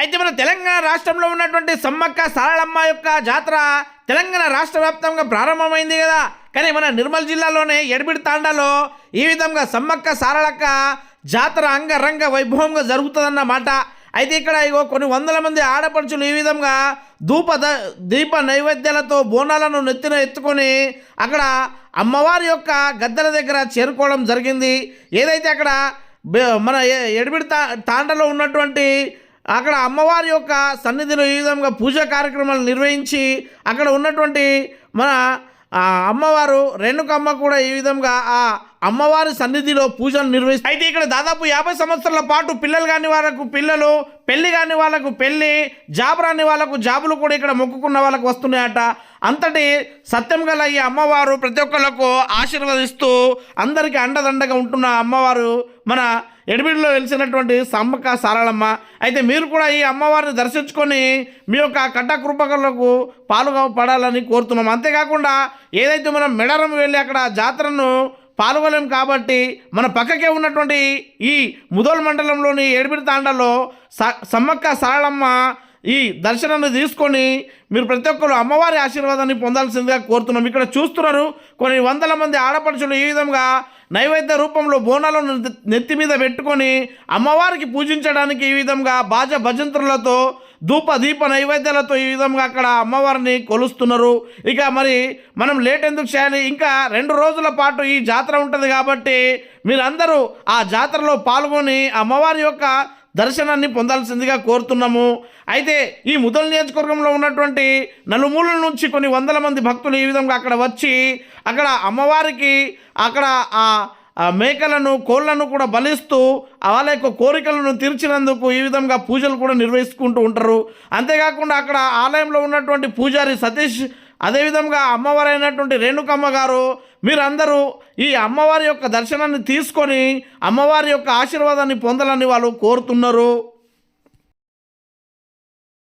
అయితే మన తెలంగాణ రాష్ట్రంలో ఉన్నటువంటి సమ్మక్క సారళమ్మ యొక్క జాతర తెలంగాణ రాష్ట్ర వ్యాప్తంగా ప్రారంభమైంది కదా. కానీ మన నిర్మల్ జిల్లాలోనే ఎడబిడి తాండాలో ఈ విధంగా సమ్మక్క సారళక్క జాతర అంగరంగ వైభవంగా జరుగుతుందన్నమాట. అయితే ఇక్కడ ఇగో కొన్ని వందల మంది ఆడపడుచులు ఈ విధంగా ధూప ద దీప నైవేద్యాలతో బోనాలను నెత్తిన ఎత్తుకొని అక్కడ అమ్మవారి యొక్క గద్దెల దగ్గర చేరుకోవడం జరిగింది. ఏదైతే అక్కడ మన ఎడబిడి తా తాండలో ఉన్నటువంటి అక్కడ అమ్మవారి యొక్క సన్నిధిలో ఈ విధంగా పూజా కార్యక్రమాలు నిర్వహించి అక్కడ ఉన్నటువంటి మన అమ్మవారు రేణుకమ్మ కూడా ఈ విధంగా ఆ అమ్మవారి సన్నిధిలో పూజలు నిర్వహిస్తారు అయితే ఇక్కడ దాదాపు యాభై సంవత్సరాల పాటు పిల్లలు కాని వాళ్ళకు పిల్లలు పెళ్ళి కాని వాళ్ళకు పెళ్ళి జాబ్ రాని వాళ్ళకు జాబులు కూడా ఇక్కడ మొక్కుకున్న వాళ్ళకు వస్తున్నాయట. అంతటి సత్యం గల ఈ అమ్మవారు ప్రతి ఒక్కళ్ళకు ఆశీర్వదిస్తూ అందరికీ అండదండగా ఉంటున్న అమ్మవారు మన ఎడిబిడిలో వెలిసినటువంటి సమ్మక్క సారళమ్మ అయితే మీరు కూడా ఈ అమ్మవారిని దర్శించుకొని మీ యొక్క కట్టకృపకలకు పాలుగా పడాలని కోరుతున్నాం. అంతేకాకుండా ఏదైతే మనం మెడరం వెళ్ళి అక్కడ జాతరను పాల్గొలేం కాబట్టి మన పక్కకే ఉన్నటువంటి ఈ ముదోల్ మండలంలోని ఏడుబిడి తాండలో స సమ్మక్క సారళమ్మ ఈ దర్శనాన్ని తీసుకొని మీరు ప్రతి ఒక్కరు అమ్మవారి ఆశీర్వాదాన్ని పొందాల్సిందిగా కోరుతున్నాం. ఇక్కడ చూస్తున్నారు కొన్ని వందల మంది ఆడపడుచులు ఈ విధంగా నైవేద్య రూపంలో బోనాలను నెత్తి మీద పెట్టుకొని అమ్మవారికి పూజించడానికి ఈ విధంగా బాజ భజంత్రులతో ధూప దీప నైవేద్యాలతో ఈ విధంగా అక్కడ అమ్మవారిని కొలుస్తున్నారు. ఇక మరి మనం లేట్ ఎందుకు చేయాలి? ఇంకా రెండు రోజుల పాటు ఈ జాతర ఉంటుంది కాబట్టి మీరందరూ ఆ జాతరలో పాల్గొని అమ్మవారి యొక్క దర్శనాన్ని పొందాల్సిందిగా కోరుతున్నాము. అయితే ఈ ముదల్ నియోజకవర్గంలో ఉన్నటువంటి నలుమూలల నుంచి కొన్ని వందల మంది భక్తులు ఈ విధంగా అక్కడ వచ్చి అక్కడ అమ్మవారికి అక్కడ ఆ మేకలను కోళ్ళను కూడా బలిస్తూ వాళ్ళ యొక్క కోరికలను తీర్చినందుకు ఈ విధంగా పూజలు కూడా నిర్వహించుకుంటూ ఉంటారు. అంతేకాకుండా అక్కడ ఆలయంలో ఉన్నటువంటి పూజారి సతీష్ అదేవిధంగా అమ్మవారు అయినటువంటి రేణుకమ్మ గారు మీరందరూ ఈ అమ్మవారి యొక్క దర్శనాన్ని తీసుకొని అమ్మవారి యొక్క ఆశీర్వాదాన్ని పొందాలని వాళ్ళు కోరుతున్నారు.